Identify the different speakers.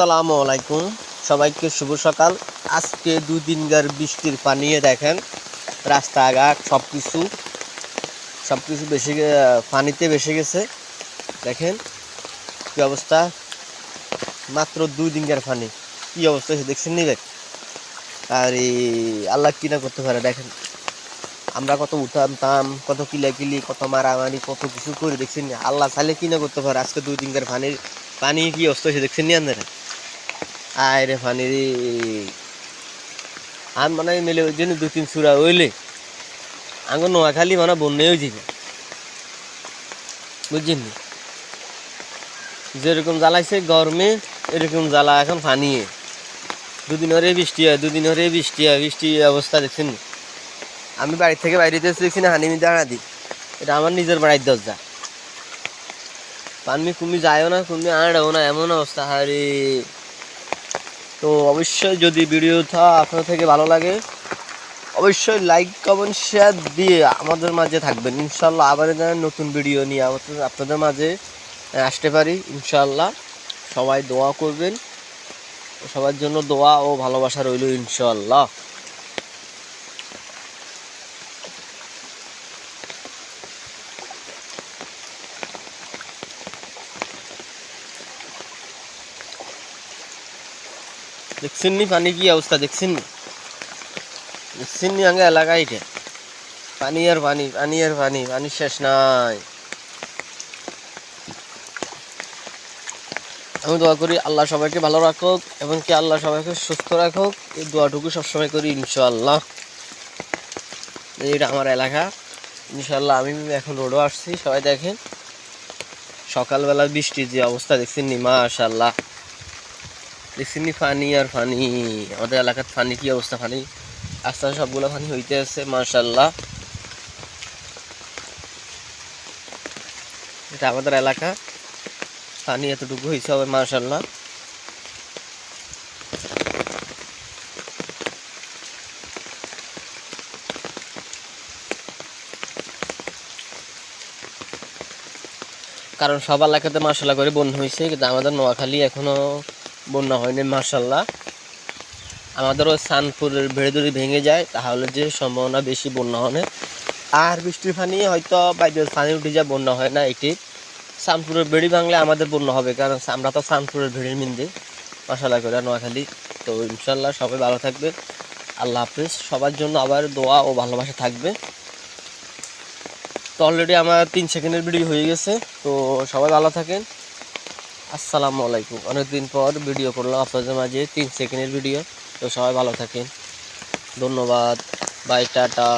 Speaker 1: আসসালামু আলাইকুম। সবাইকে শুভ সকাল। আজকে দুদিনকার বৃষ্টির পানিয়ে দেখেন, রাস্তাঘাট সব কিছু সব কিছু বেশি পানিতে বেসে গেছে। দেখেন কি অবস্থা? মাত্র দুই দিনকার পানি। কি অবস্থা হয়েছে দেখছেন নি ভাই? আর এই আল্লাহ কি না করতে পারে, দেখেন। আমরা কত উঠাম তাম, কত কিলাকিলি, কত মারামারি, কত কিছু করে, দেখছেন? আল্লাহ চাইলে কি না করতে পারে, আজকে দুই দিনকার পানির পানি কি অবস্থা হয়েছে দেখছেন নি আপনারা? আয় রে। পানি রে মানে মেলে ওই জন্য দুই তিন সুরা হইলে। আঙ্গ নোয়াখালী মানে বন্যে হয়ে যাবে বুঝছেন যেরকম জ্বালাইছে গরমে, এরকম জ্বালা এখন পানিয়ে দুদিন হরে বৃষ্টি হয়, দুদিন হরে বৃষ্টি হয়, বৃষ্টি অবস্থা দেখছেন আমি বাড়ি থেকে বাইরে দেখছি না হানিমি দাঁড়া দি। এটা আমার নিজের বাড়ির দরজা। পানি কুমি যায়ও না কুমি আড়াও না, এমন অবস্থা হারে তো অবশ্যই যদি ভিডিওটা আপনার থেকে ভালো লাগে, অবশ্যই লাইক কমেন্ট শেয়ার দিয়ে আমাদের মাঝে থাকবেন। ইনশাল্লাহ আবার যেন নতুন ভিডিও নিয়ে আমাদের, আপনাদের মাঝে আসতে পারি ইনশাল্লাহ সবাই দোয়া করবেন। সবার জন্য দোয়া ও ভালোবাসা রইল ইনশাল্লাহ দেখছেন নি পানি কি অবস্থা দেখছেন নি দেখছেন নি আগে এলাকায় এটা পানি আর পানি পানি আর পানি পানি শেষ নাই। আমি দোয়া করি আল্লাহ সবাইকে ভালো রাখুক এবং কি আল্লাহ সবাইকে সুস্থ রাখুক। এই দোয়াটুকু সবসময় করি ইনশাআল্লাহ। এটা আমার এলাকা। ইনশাআল্লাহ আমি এখন রোডও আসছি, সবাই দেখেন। সকালবেলা বৃষ্টির যে অবস্থা দেখছেন নি মাশাল্লাহ দেখছেন নি পানি আর পানি আমাদের এলাকার পানি কি অবস্থা? পানি আস্তে আস্তে সবগুলো পানি হইতে আছে মাশাল্লাহ এটা আমাদের এলাকা। পানি এতটুকু হয়েছে হবে মাশাল্লাহ কারণ সব এলাকাতে মার্শাল্লাহ করে বন্যা হয়েছে কিন্তু আমাদের নোয়াখালী এখনও বন্যা হয়নি মার্শাল্লাহ আমাদেরও সানপুরের ভেড়ে ভেঙে যায়, তাহলে যে সম্ভাবনা বেশি বন্যা হবে আর বৃষ্টির পানি হয়তো বাইরে পানি উঠে যায়, বন্যা হয় না এটি। সানপুরের ভেড়ি ভাঙলে আমাদের বন্যা হবে, কারণ আমরা তো সানপুরের ভেড়ির মিন্দে মশালা করে, নোয়াখালী। তো ইনশাল্লাহ সবাই ভালো থাকবে। আল্লাহ হাফিজ, সবার জন্য আবার দোয়া ও ভালোবাসা থাকবে। তো অলরেডি আমার তিন সেকেন্ডের ভিডিও হয়ে গেছে, তো সবাই ভালো থাকেন। আসসালামু আলাইকুম। অনেকদিন পর ভিডিও করলাম আপনাদের মাঝে, তিন সেকেন্ডের ভিডিও। তো সবাই ভালো থাকেন। ধন্যবাদ। Bye, tata.